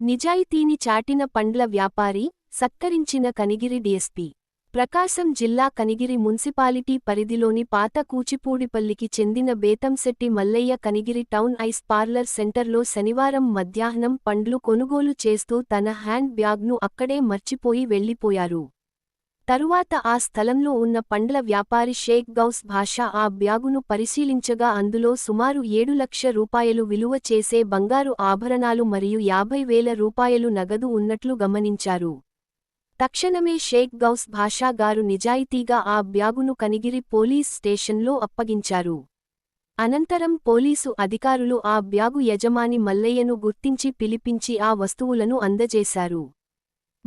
నిజాయితీని చాటిన పండ్ల వ్యాపారి సత్కరించిన కనిగిరి డీఎస్పీ. ప్రకాశం జిల్లా కనిగిరి మున్సిపాలిటీ పరిధిలోని పాత కూచిపూడిపల్లికి చెందిన Bethamsetti Mallaiah Kanigiri town ice parlour సెంటర్లో శనివారం మధ్యాహ్నం పండ్లు కొనుగోలు చేస్తూ తన హ్యాండ్ బ్యాగ్ను అక్కడే మర్చిపోయి వెళ్ళిపోయారు తరువాత ఆ స్థలంలో ఉన్న పండ్ల వ్యాపారి షేక్ గౌస్ భాషా ఆ బ్యాగును పరిశీలించగా అందులో సుమారు ఏడు లక్ష రూపాయలు విలువ చేసే బంగారు ఆభరణాలు మరియు యాభై వేల రూపాయలు నగదు ఉన్నట్లు గమనించారు. తక్షణమే షేక్ గౌస్ భాషా గారు నిజాయితీగా ఆ బ్యాగును కనిగిరి పోలీస్ స్టేషన్లో అప్పగించారు. అనంతరం పోలీసు అధికారులు ఆ బ్యాగు యజమాని మల్లయ్యను గుర్తించి పిలిపించి ఆ వస్తువులను అందజేశారు.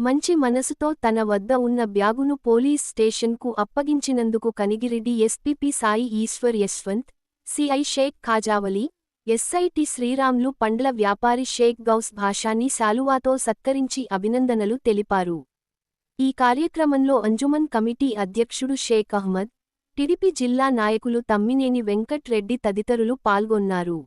మంచి మనసుతో తన వద్ద ఉన్న బ్యాగును పోలీస్ స్టేషన్కు అప్పగించినందుకు Kanigiri SPP Sai Eshwar Yashwanth CI Shaik Khajavali SIT Sriramulu పండ్ల వ్యాపారి షేక్ గౌస్ భాషాని శాలువాతో సత్కరించి అభినందనలు తెలిపారు. ఈ కార్యక్రమంలో అంజుమన్ కమిటీ అధ్యక్షుడు షేక్ అహ్మద్ టిడిపి జిల్లా నాయకులు తమ్మినేని వెంకట్ రెడ్డి తదితరులు పాల్గొన్నారు.